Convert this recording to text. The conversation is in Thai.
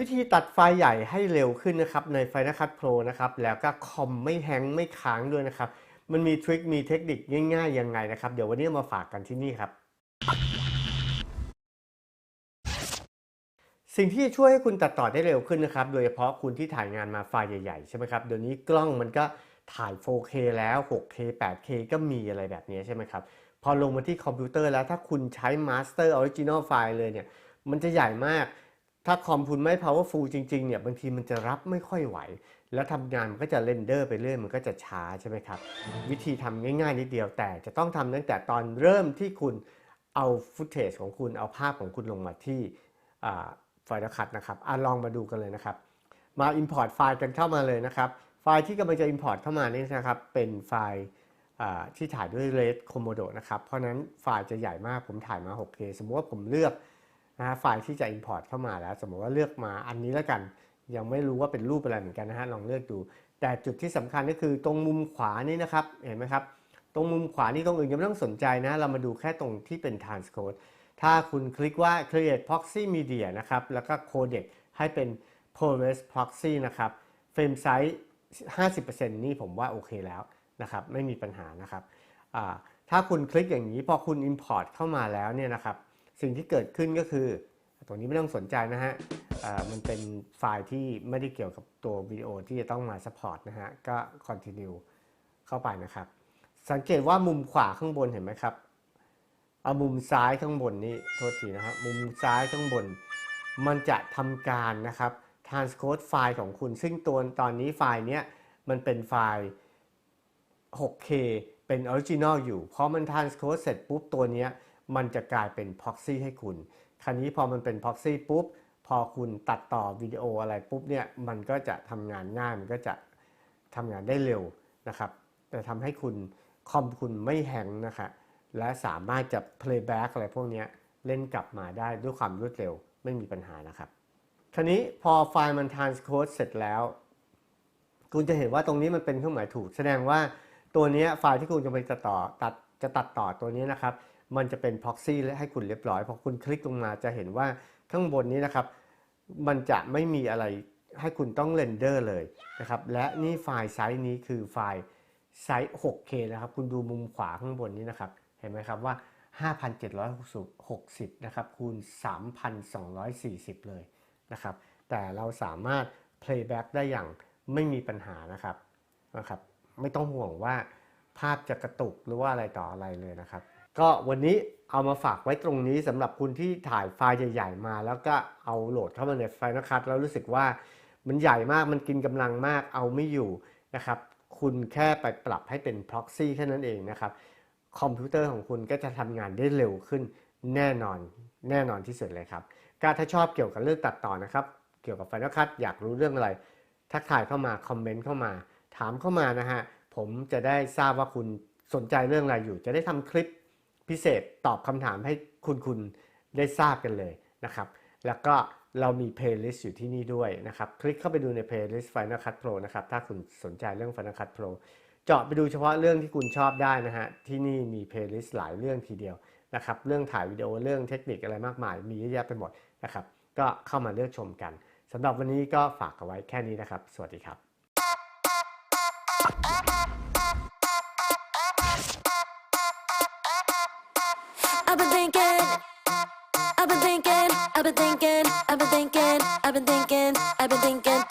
วิธีตัดไฟล์ใหญ่ให้เร็วขึ้นนะครับใน Final Cut Pro นะครับแล้วก็คอมไม่แฮงไม่ค้างด้วยนะครับ มันมีทริคมีเทคนิคง่ายๆยังไงนะครับ เดี๋ยววันนี้มาฝากกันที่นี่ครับ สิ่งที่ช่วยให้คุณตัดต่อได้เร็วขึ้นนะครับ โดยเฉพาะคุณที่ถ่ายงานมาไฟล์ใหญ่ๆ ใช่ไหมครับเดี๋ยวนี้กล้องมันก็ถ่าย 4K แล้ว 6K 8K ก็มีอะไรแบบนี้ใช่ไหมครับพอลงมาที่คอมพิวเตอร์แล้วถ้าคุณใช้ Master Original File เลยเนี่ยมันจะใหญ่มาก ถ้าคอมคุณไม่ powerful จริงๆเนี่ยบางทีมันจะรับไม่ค่อยไหว แล้วทำงานมันก็จะเรนเดอร์ไปเรื่อยมันก็จะช้าใช่ไหมครับ วิธีทำง่ายๆ นิดเดียวแต่จะต้องทำตั้งแต่ตอนเริ่มที่คุณเอาฟุตเทจของคุณเอาภาพของคุณลงมาที่ไฟล์คัดนะครับอลองมาดูกันเลยนะครับ มา Import ไฟล์กันเข้ามาเลยนะครับ ไฟล์ที่กำลังจะ Import เข้ามานี่นะครับ เป็นไฟล์ที่ถ่ายด้วย Red Komodo นะครับ เพราะนั้นไฟล์จะใหญ่มากผมถ่ายมา 6K สมมติว่าผมเลือก นะฮะไฟล์ที่จะ Import เข้ามาแล้ว สมมติว่าเลือกมาอันนี้แล้วกัน ยังไม่รู้ว่าเป็นรูปอะไรเหมือนกันนะฮะลองเลือกดู แต่จุดที่สำคัญก็คือตรงมุมขวานี่นะครับเห็นไหมครับตรงมุมขวานี่ตรงอื่นยังไม่ต้องสนใจนะ เรามาดูแค่ตรงที่เป็น transcode ถ้าคุณคลิกว่า create proxy media นะครับ แล้วก็ codec ให้เป็น ProRes proxy นะครับ frame size 50%นี่ผมว่าโอเคแล้วนะครับ ไม่มีปัญหานะครับ ถ้าคุณคลิกอย่างนี้พอคุณ import เข้ามาแล้วเนี่ยนะครับ สิ่งที่เกิดขึ้นก็คือตรงนี้ไม่ต้องสนใจนะฮะมันเป็นไฟล์ที่ไม่ได้เกี่ยวกับตัววิดีโอที่จะต้องมา support นะฮะ ก็ continue เข้าไปนะครับ สังเกตว่ามุมขวาข้างบนเห็นไหมครับเอามุมซ้ายข้างบนนี่โทษทีนะครับมุมซ้ายข้างบน มันจะทำการนะครับ transcode ไฟล์ของคุณ ซึ่งตัวตอนนี้ไฟล์เนี้ยมันเป็นไฟล์ 6K เป็น Original อยู่พอมัน transcode เสร็จปุ๊บตัวเนี้ย มันจะกลายเป็น proxy ให้คุณ คราวนี้พอมันเป็น proxy ปุ๊บ พอคุณตัดต่อวิดีโออะไรปุ๊บเนี่ยมันก็จะทำงานง่าย มันก็จะทำงานได้เร็วนะครับ แต่ทำให้คุณคอมคุณไม่แฮงนะครับและสามารถจะ playback อะไรพวกนี้เล่นกลับมาได้ด้วยความรวดเร็วไม่มีปัญหานะครับ คราวนี้พอไฟล์มัน transcode เสร็จแล้ว คุณจะเห็นว่าตรงนี้มันเป็นเครื่องหมายถูก แสดงว่าตัวนี้ไฟล์ที่คุณจะไปตัดต่อตัดจะตัดต่อตัวนี้นะครับ มันจะเป็น proxy และให้คุณเรียบร้อยพอคุณคลิกลงมาจะเห็นว่าข้างบนนี้นะครับมันจะไม่มีอะไรให้คุณต้องเรนเดอร์เลยนะครับและนี่ไฟล์ไซส์นี้คือไฟล์ไซส์ 6K นะครับ คุณดูมุมขวาข้างบนนี้นะครับ เห็นไหมครับว่า 5,760 นะครับ คูณ 3,240 เลยนะครับ แต่เราสามารถ playback ได้อย่างไม่มีปัญหานะครับนะครับ ไม่ต้องห่วงว่าภาพจะกระตุกหรือว่าอะไรต่ออะไรเลยนะครับ ก็วันนี้เอามาฝากไว้ตรงนี้สำหรับคุณที่ถ่ายไฟล์ใหญ่ๆมา แล้วก็เอาโหลดเข้ามาใน Final Cut แล้วรู้สึกว่ามันใหญ่มากมันกินกำลังมากเอาไม่อยู่นะครับ คุณแค่ไปปรับให้เป็น proxy แค่นั้นเองนะครับ คอมพิวเตอร์ของคุณก็จะทำงานได้เร็วขึ้นแน่นอนแน่นอนที่สุดเลยครับก็ถ้าชอบเกี่ยวกับเรื่องตัดต่อนะครับ เกี่ยวกับ Final Cut อยากรู้เรื่องอะไร ทักทายเข้ามา คอมเมนต์เข้ามา ถามเข้ามานะฮะ ผมจะได้ทราบว่าคุณสนใจเรื่องอะไรอยู่ จะได้ทำคลิป พิเศษตอบคำถามให้คุณคุณได้ทราบกันเลยนะครับ แล้วก็เรามี playlist อยู่ที่นี่ด้วยนะครับ คลิกเข้าไปดูใน playlist Final Cut Pro นะครับ ถ้าคุณสนใจเรื่อง Final Cut Pro เจาะไปดูเฉพาะเรื่องที่คุณชอบได้นะฮะ ที่นี่มี playlist หลายเรื่องทีเดียวนะครับ เรื่องถ่ายวิดีโอ เรื่องเทคนิคอะไรมากมาย มีเยอะแยะไปหมดนะครับ ก็เข้ามาเลือกชมกันสำหรับวันนี้ก็ฝากเอาไว้แค่นี้นะครับ สวัสดีครับ I've been thinking, I've been thinking, I've been thinking, I've been thinking, I've been thinking, I've been thinking,